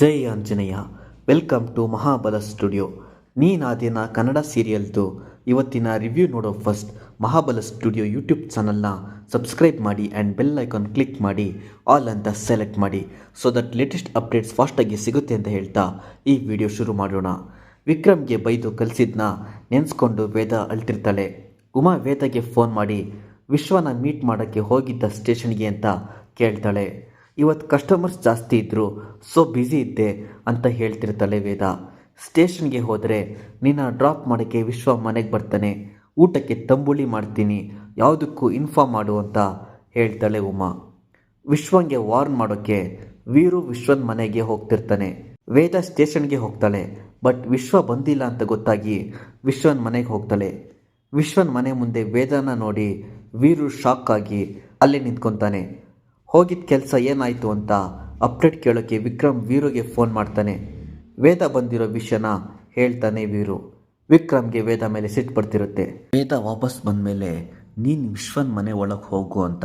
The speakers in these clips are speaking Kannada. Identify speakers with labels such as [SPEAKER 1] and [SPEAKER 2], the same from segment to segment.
[SPEAKER 1] Jai Anjaneya. Welcome to Mahabala studio. ನೀನಾದಿನ Kannada ಸೀರಿಯಲ್ದು ಇವತ್ತಿನ ರಿವ್ಯೂ ನೋಡೋ ಫಸ್ಟ್ ಮಹಾಬಲ ಸ್ಟುಡಿಯೋ ಯೂಟ್ಯೂಬ್ ಚಾನಲ್ನ ಸಬ್ಸ್ಕ್ರೈಬ್ ಮಾಡಿ ಆ್ಯಂಡ್ ಬೆಲ್ ಐಕಾನ್ ಕ್ಲಿಕ್ ಮಾಡಿ ಆಲ್ ಅಂತ ಸೆಲೆಕ್ಟ್ ಮಾಡಿ ಸೊ ದಟ್ ಲೇಟೆಸ್ಟ್ ಅಪ್ಡೇಟ್ಸ್ ಫಾಸ್ಟಾಗಿ ಸಿಗುತ್ತೆ ಅಂತ ಹೇಳ್ತಾ ಈ ವಿಡಿಯೋ ಶುರು ಮಾಡೋಣ. ವಿಕ್ರಮ್ಗೆ ಬೈದು ಕಲಿಸಿದ್ನ ನೆನೆಸ್ಕೊಂಡು ವೇದ ಅಳ್ತಿರ್ತಾಳೆ. ಉಮಾ ವೇದಗೆ ಫೋನ್ ಮಾಡಿ, ವಿಶ್ವನ ಮೀಟ್ ಮಾಡೋಕ್ಕೆ ಹೋಗಿದ್ದ ಸ್ಟೇಷನ್ಗೆ ಅಂತ ಕೇಳ್ತಾಳೆ. ಇವತ್ತು ಕಸ್ಟಮರ್ಸ್ ಜಾಸ್ತಿ ಇದ್ದರು ಸೊ ಬ್ಯುಸಿ ಇದ್ದೆ ಅಂತ ಹೇಳ್ತಿರ್ತಾಳೆ ವೇದ. ಸ್ಟೇಷನ್ಗೆ ಹೋದರೆ ನಿನ್ನ ಡ್ರಾಪ್ ಮಾಡೋಕ್ಕೆ ವಿಶ್ವ ಮನೆಗೆ ಬರ್ತಾನೆ. ಊಟಕ್ಕೆ ತಂಬುಳಿ ಮಾಡ್ತೀನಿ. ಯಾವುದಕ್ಕೂ ಇನ್ಫಾರ್ಮ್ ಮಾಡು ಅಂತ ಹೇಳ್ತಾಳೆ ಉಮಾ. ವಿಶ್ವಂಗೆ ವಾರ್ನ್ ಮಾಡೋಕ್ಕೆ ವೀರು ವಿಶ್ವನ್ ಮನೆಗೆ ಹೋಗ್ತಿರ್ತಾನೆ. ವೇದ ಸ್ಟೇಷನ್ಗೆ ಹೋಗ್ತಾಳೆ ಬಟ್ ವಿಶ್ವ ಬಂದಿಲ್ಲ ಅಂತ ಗೊತ್ತಾಗಿ ವಿಶ್ವನ್ ಮನೆಗೆ ಹೋಗ್ತಾಳೆ. ವಿಶ್ವನ್ ಮನೆ ಮುಂದೆ ವೇದನ ನೋಡಿ ವೀರು ಶಾಕ್ ಆಗಿ ಅಲ್ಲೇ ನಿಂತ್ಕೊತಾನೆ. ಹೋಗಿದ್ದ ಕೆಲಸ ಏನಾಯಿತು ಅಂತ ಅಪ್ಡೇಟ್ ಕೇಳೋಕ್ಕೆ ವಿಕ್ರಮ್ ವೀರುಗೆ ಫೋನ್ ಮಾಡ್ತಾನೆ. ವೇದ ಬಂದಿರೋ ವಿಷಯನ ಹೇಳ್ತಾನೆ ವೀರು. ವಿಕ್ರಮ್ಗೆ ವೇದ ಮೇಲೆ ಸಿಟ್ಟು ಬರ್ತಿರುತ್ತೆ. ವೇದ ವಾಪಸ್ ಬಂದಮೇಲೆ ನೀನು ವಿಶ್ವನ್ ಮನೆ ಒಳಗೆ ಹೋಗು ಅಂತ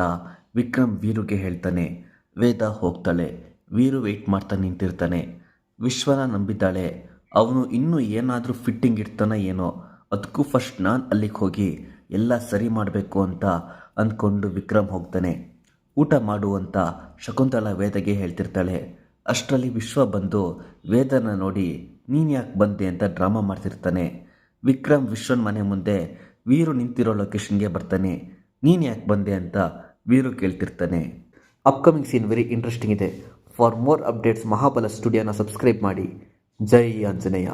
[SPEAKER 1] ವಿಕ್ರಮ್ ವೀರುಗೆ ಹೇಳ್ತಾನೆ. ವೇದ ಹೋಗ್ತಾಳೆ. ವೀರು ವೆಯ್ಟ್ ಮಾಡ್ತಾ ನಿಂತಿರ್ತಾನೆ. ವಿಶ್ವನ ನಂಬಿದ್ದಾಳೆ. ಅವನು ಇನ್ನೂ ಏನಾದರೂ ಫಿಟ್ಟಿಂಗ್ ಇರ್ತಾನ ಏನೋ ಅದಕ್ಕೂ ಫಸ್ಟ್ ನಾನು ಅಲ್ಲಿಗೆ ಹೋಗಿ ಎಲ್ಲ ಸರಿ ಮಾಡಬೇಕು ಅಂತ ಅಂದ್ಕೊಂಡು ವಿಕ್ರಮ್ ಹೋಗ್ತಾನೆ. ಊಟ ಮಾಡುವಂತ ಶಕುಂತಲಾ ವೇದಗೆ ಹೇಳ್ತಿರ್ತಾಳೆ, ಅಷ್ಟರಲ್ಲಿ ವಿಶ್ವ ಬಂದು ವೇದನ ನೋಡಿ ನೀನು ಯಾಕೆ ಬಂದೆ ಅಂತ ಡ್ರಾಮಾ ಮಾಡ್ತಿರ್ತಾನೆ. ವಿಕ್ರಮ್ ವಿಶ್ವನ್ ಮನೆ ಮುಂದೆ ವೀರು ನಿಂತಿರೋ ಲೊಕೇಶನ್ಗೆ ಬರ್ತಾನೆ. ನೀನು ಯಾಕೆ ಬಂದೆ ಅಂತ ವೀರು ಕೇಳ್ತಿರ್ತಾನೆ. ಅಪ್ಕಮಿಂಗ್ ಸೀನ್ ವೆರಿ ಇಂಟ್ರೆಸ್ಟಿಂಗ್ ಇದೆ. ಫಾರ್ ಮೋರ್ ಅಪ್ಡೇಟ್ಸ್ ಮಹಾಬಲ ಸ್ಟುಡಿಯೋನ ಸಬ್ಸ್ಕ್ರೈಬ್ ಮಾಡಿ. ಜೈ ಆಂಜನೇಯ.